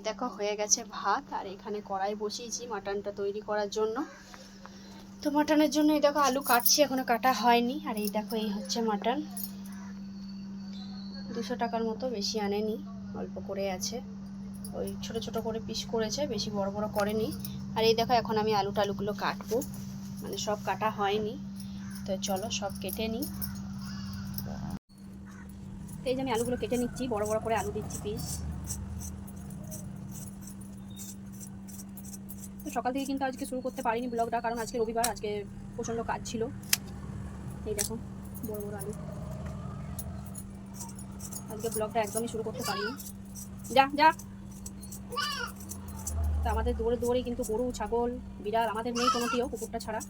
এই দেখো, হয়ে গেছে ভাত, আর এখানে কড়াই বসিয়েছি মাটনটা তৈরি করার জন্য। তো মাটনের জন্য এই দেখো আলু কাটছি, এখনও কাটা হয়নি। আর এই দেখো, এই হচ্ছে মাটন। দুশো টাকার মতো, বেশি আনেনি, অল্প করে আছে। ওই ছোট ছোট করে পিস করেছে, বেশি বড় বড় করেনি। আর এই দেখো, এখন আমি আলু টালুগুলো কাটবো। মানে সব কাটা হয়নি। তো চলো, সব কেটে নিই। তো এই যে আমি আলুগুলো কেটে নিচ্ছি, বড় বড় করে আলু দিচ্ছি পিস। তো সকাল থেকে কিন্তু আজকে শুরু করতে পারিনি ব্লগটা, কারণ আজকে রবিবার, আজকে প্রচণ্ড কাজ ছিল। এই দেখো, বড় বড় আলু। আজকে ব্লগটা একদমই শুরু করতে পারিনি। যা যা। তো আমাদের দৌড়ে দৌড়েই কিন্তু গরু, ছাগল, বিড়াল, আমাদের নেই কোনোটিও কুকুরটা ছাড়া।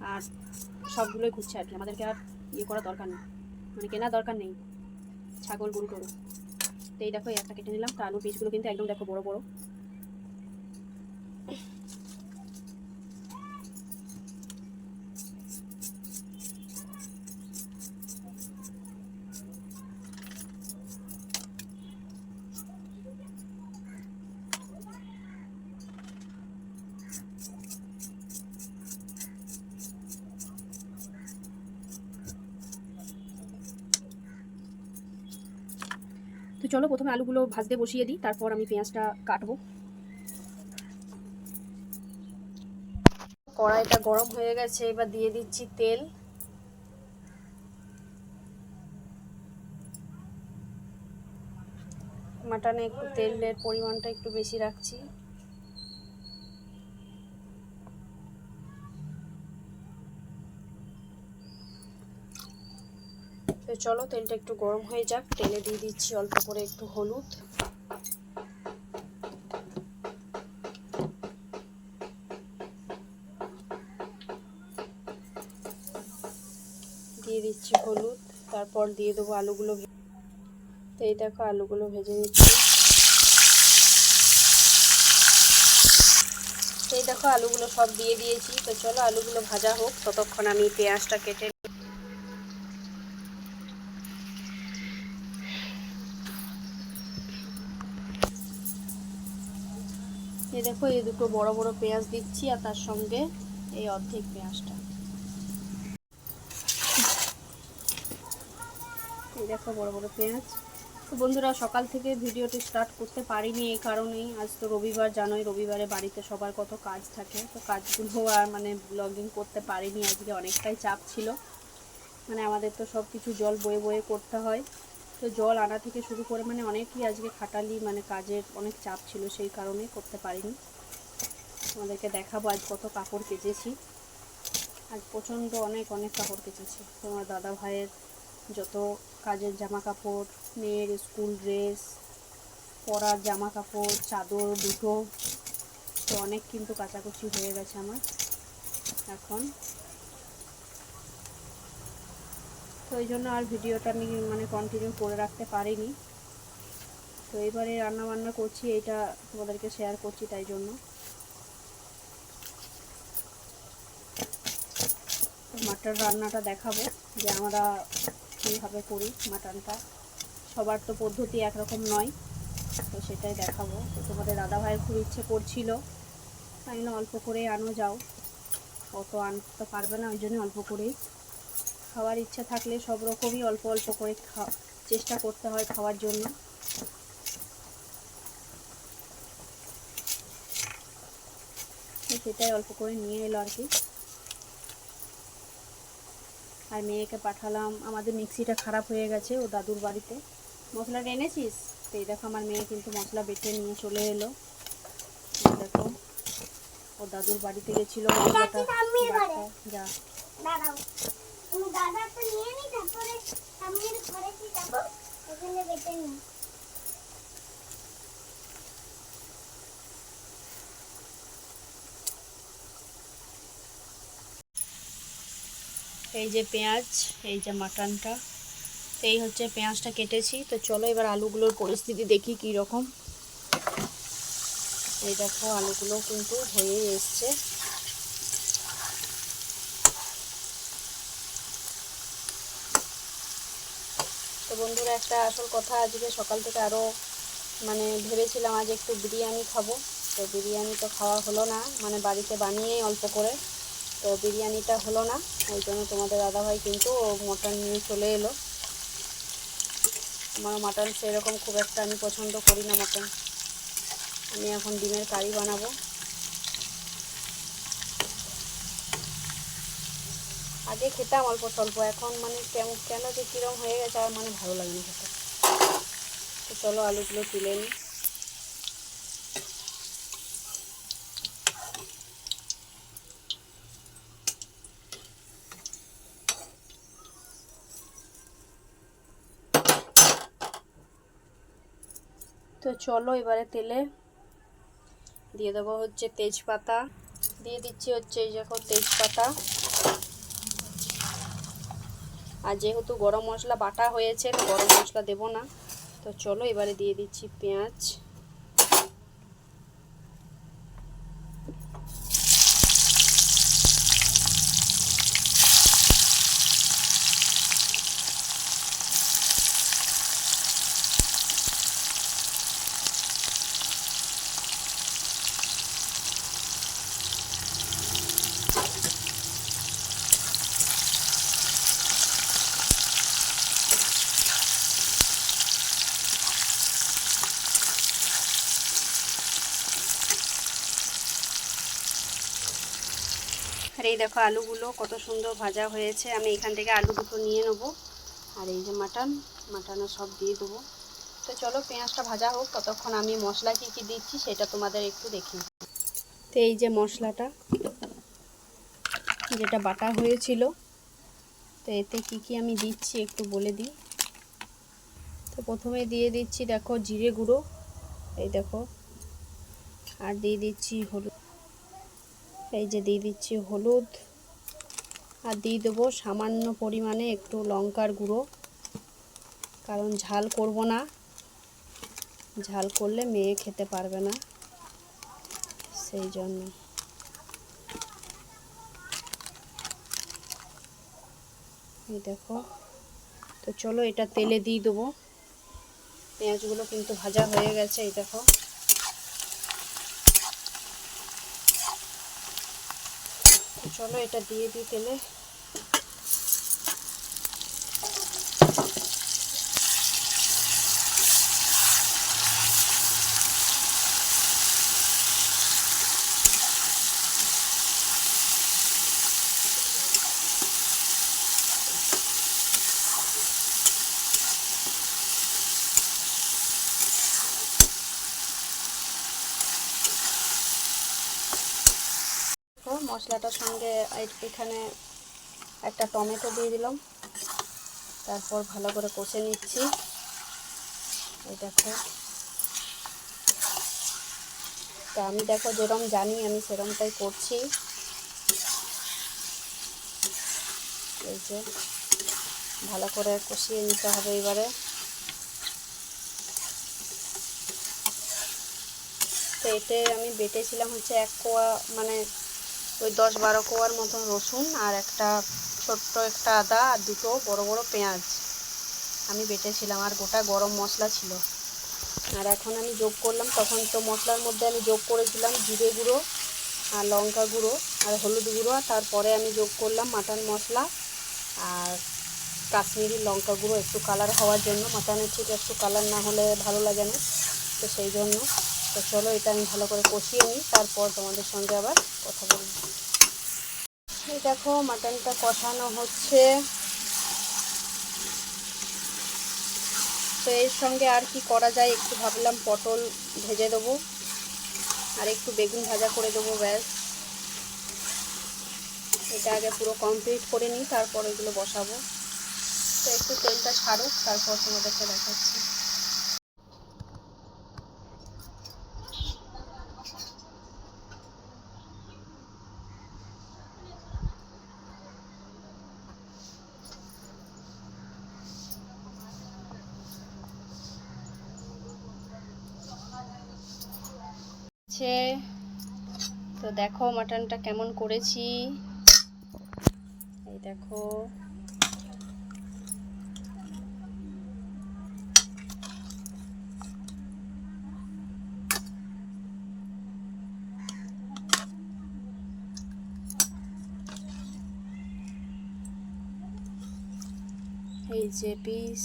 আর সবগুলোই ঘুরছে আর কি। আমাদেরকে আর ইয়ে করা দরকার নেই। মানে কেনার দরকার নেই। ছাগল, গরু, টরু। তো এই দেখো একটা কেটে নিলাম। তো আলুর পিসগুলো কিন্তু একদম দেখো বড় বড়। তো চলো প্রথমে আলুগুলো ভাজতে বসিয়ে দিই, তারপর আমি পেঁয়াজটা কাটবো। কড়াইটা গরম হয়ে গেছে, এবার দিয়ে দিচ্ছি তেল। মাটনে একটু তেলের পরিমাণটা একটু বেশি রাখছি। চলো, তেলটা একটু গরম হয়ে যাক। তেলে দিয়ে দিচ্ছি অল্প করে একটু হলুদ। দিয়ে দিচ্ছি হলুদ। তারপর দিয়ে দেবো আলুগুলো তো এই দেখো, আলুগুলো ভেজে নিচ্ছি। এই দেখো, আলুগুলো সব দিয়ে দিয়েছি। তো চলো, আলুগুলো ভাজা হোক। ততক্ষণ আমি পেঁয়াজটা কেটে এই দেখো, এই দুটো বড় বড় পেঁয়াজ দিচ্ছি আর তার সঙ্গে এই অর্ধেক পেঁয়াজটা। এই দেখো বড় বড় পেঁয়াজ। তো বন্ধুরা, সকাল থেকে ভিডিওটি স্টার্ট করতে পারিনি এই কারণেই। আজ তো রবিবার, জানোই রবিবারে বাড়িতে সবার কত কাজ থাকে। তো কাজগুলো আর মানে ব্লগিং করতে পারিনি। আজকে অনেকটাই চাপ ছিল। মানে আমাদের তো সব কিছু জল বয়ে বয়ে করতে হয়। তো জল আনা থেকে শুরু করে মানে অনেকই আজকে খাটালি মানে কাজের অনেক চাপ ছিল সেই কারণে করতে পারিনি। আমাদেরকে দেখাবো, আজ কত কাপড় কেচেছি। আজ প্রচণ্ড অনেক অনেক কাপড় কেচেছি। তোমার দাদা ভাইয়ের যত কাজের জামা কাপড় মেয়ের স্কুল ড্রেস, পরার জামা কাপড় চাদর, দুটো, তো অনেক কিন্তু কাচাকুচি হয়ে গেছে আমার। এখন এই জন্য আর ভিডিওটা আমি মানে কন্টিনিউ করে রাখতে পারিনি। তো এবারে রান্না বান্না করছি, এটা তোমাদেরকে শেয়ার করছি তাই জন্য। মাটন রান্নাটা দেখাবো যে আমরা কীভাবে করি মাটনটা। সবার তো পদ্ধতি একরকম নয়, তো সেটাই দেখাবো। তো তোমাদের দাদা ভাইয়ের খুব ইচ্ছে করছিল, তাই না? অল্প করে আনো, যাও। অত আনতে পারবে না, ওই জন্য অল্প করেই। খাওয়ার ইচ্ছা থাকলে সব রকমই অল্প অল্প করে খা চেষ্টা করতে হয় খাওয়ার জন্য। সেটাই অল্প করে নিয়ে এলো আর কি। আর মেয়েকে পাঠালাম আমাদের মিক্সিটা খারাপ হয়ে গেছে ও দাদুর বাড়িতে। মশলাটা এনেছিস? তো এই দেখো আমার মেয়ে কিন্তু মশলা বেটে নিয়ে চলে এলো। দেখো ও দাদুর বাড়িতে গেছিল। মশলাটা যা। এই যে পেঁয়াজ, এই যে মাটনটা, এই হচ্ছে পেঁয়াজটা কেটেছি। তো চলো এবার আলুগুলোর পরিস্থিতি দেখি কী রকম এই দেখো, আলুগুলো কিন্তু হয়ে এসছে তো বন্ধুরা একটা আসল কথা আজকে সকাল থেকে আরও মানে ভেবেছিলাম আজ একটু বিরিয়ানি খাব। তো বিরিয়ানি তো খাওয়া হলো না মানে বাড়িতে বানিয়েই অল্প করে। তো বিরিয়ানিটা হলো না, ওই জন্য তোমাদের দাদাভাই কিন্তু মটন নিয়ে চলে এলো। আমার মাটন সেরকম খুব একটা আমি পছন্দ করি না মটন। আমি এখন ডিমের কারি বানাবো। আগে খেতাম অল্প স্বল্প, এখন মানে কেমন কেন যে কীরকম হয়ে গেছে আর মানে ভালো লাগে না খেতে। তো চলো আলুগুলো তুলে নিই। তো চলো এবারে তেলে দিয়ে দেবো হচ্ছে তেজপাতা। দিয়ে দিচ্ছি হচ্ছে এই দেখো তেজপাতা। আর যেহেতু গরম মশলা বাটা হয়েছে গরম মশলা দেবো না। তো চলো এবারে দিয়ে দিচ্ছি পেঁয়াজ। এই দেখো আলুগুলো কত সুন্দর ভাজা হয়েছে। আমি এখান থেকে আলু দুটো নিয়ে নেব। আর এই যে মাটন, মাটনও সব দিয়ে দেবো। তো চলো পেঁয়াজটা ভাজা হোক, ততক্ষণ আমি মশলা কী কী দিচ্ছি সেটা তোমাদের একটু দেখি তো এই যে মশলাটা, যেটা বাটা হয়েছিল, তো এতে কি কি আমি দিচ্ছি একটু বলে দিই। তো প্রথমে দিয়ে দিচ্ছি দেখো জিরে গুঁড়ো, এই দেখো। আর দিয়ে দিচ্ছি হলুদ এই যে দিয়ে দিচ্ছি হলুদ আর দিয়ে দেবো সামান্য পরিমাণে একটু লঙ্কার গুঁড়ো। কারণ ঝাল করব না। ঝাল করলে মেয়ে খেতে পারবে না। সেই জন্য। এই দেখো। তো চলো এটা তেলে দিয়ে দেবো। পেঁয়াজগুলো কিন্তু ভাজা হয়ে গেছে, এই দেখো। চলো এটা দিয়ে দিই তেলে দেখো মশলাটার সঙ্গে এখানে একটা টমেটো দিয়ে দিলাম। তারপর ভালো করে কষে নিচ্ছি। এই দেখো। তা আমি দেখো যেরকম জানি, আমি সেরকমটাই করছি। এই যে, ভালো করে কষিয়ে নিতে হবে এবারে। তো এতে আমি বেটেছিলাম হচ্ছে এক কোয়া মানে ওই দশ বারো কোয়ার মতন রসুন আর একটা ছোট্ট একটা আদা আর দুটো বড় বড় পেঁয়াজ। আমি বেটেছিলাম আর গোটা গরম মশলা ছিল। আর এখন আমি যোগ করলাম, তখন তো মশলার মধ্যে আমি যোগ করেছিলাম জিরে গুঁড়ো আর লঙ্কা গুঁড়ো আর হলুদ গুঁড়ো তারপরে আমি যোগ করলাম মাটন মশলা আর কাশ্মীরি লঙ্কা গুঁড়ো। একটু কালার হওয়ার জন্য, মাটনের ঠিক একটু কালার না হলে ভালো লাগে না, তো সেই জন্য তো চলো এটা আমি ভালো করে কষিয়ে নিই, তারপর তোমাদের সঙ্গে আবার কথা বলব। এই দেখো মাটনটা কষানো হচ্ছে। তো এর সঙ্গে আর কি করা যায়, একটু ভাবলাম পটল ভেজে দেবো, আর একটু বেগুন ভাজা করে দেবো, ব্যাস। এটা আগে পুরো কমপ্লিট করে নিই, তারপর এগুলো বসাবো। তো একটু তেলটা ছাড়ুক, তারপর তোমাদেরকে দেখাচ্ছি। হয়েছে। তো দেখো মাটনটা কেমন করেছি। এই দেখো। এই যে পিস।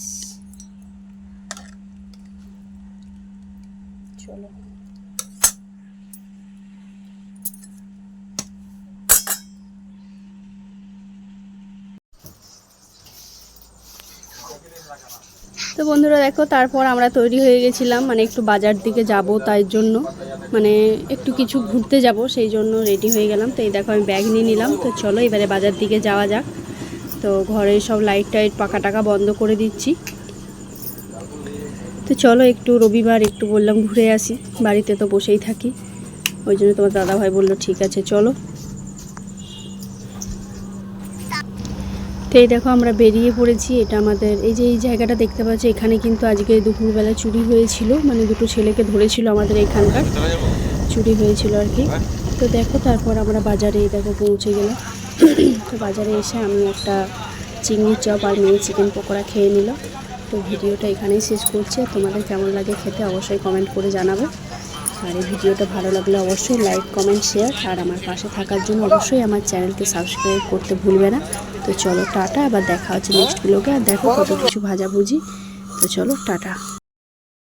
তো বন্ধুরা দেখো, তারপর আমরা তৈরি হয়ে গেছিলাম মানে একটু বাজার দিকে যাব তাই জন্য। মানে একটু কিছু ঘুরতে যাব, সেই জন্য রেডি হয়ে গেলাম। তো এই দেখো, আমি ব্যাগ নিয়ে নিলাম। তো চলো, এবারে বাজার দিকে যাওয়া যাক। তো ঘরে সব লাইট টাইট, পাকা টাকা বন্ধ করে দিচ্ছি। তো চলো, একটু রবিবার, একটু বললাম ঘুরে আসি। বাড়িতে তো বসেই থাকি। ওই জন্য তোমার দাদাভাই বলল, ঠিক আছে, চলো। তো এই দেখো আমরা বেরিয়ে পড়েছি, এটা আমাদের, এই যে এই জায়গাটা দেখতে পাচ্ছি, এখানে কিন্তু আজকে দুপুরবেলা চুরি হয়েছিল মানে দুটো ছেলেকে ধরেছিল আমাদের এখানকার, চুরি হয়েছিল আর কি। তো দেখো তারপর আমরা বাজারে দেখো পৌঁছে গেলাম। তো বাজারে এসে আমি একটা চিংড়ির চপ আর মেয়ে চিকেন পকোড়া খেয়ে নিল। তো ভিডিওটা এখানেই শেষ করছি তোমাদের কেমন লাগে খেতে অবশ্যই কমেন্ট করে জানাবে। আর এই ভিডিওটা ভালো লাগলে অবশ্যই লাইক কমেন্ট শেয়ার আর আমার পাশে থাকার জন্য অবশ্যই আমার চ্যানেলকে সাবস্ক্রাইব করতে ভুলবে না। তো চলো টাটা, আবার দেখা হচ্ছে নেক্সট ব্লগে আর দেখো কত কিছু ভাজাভুজি। তো চলো টাটা।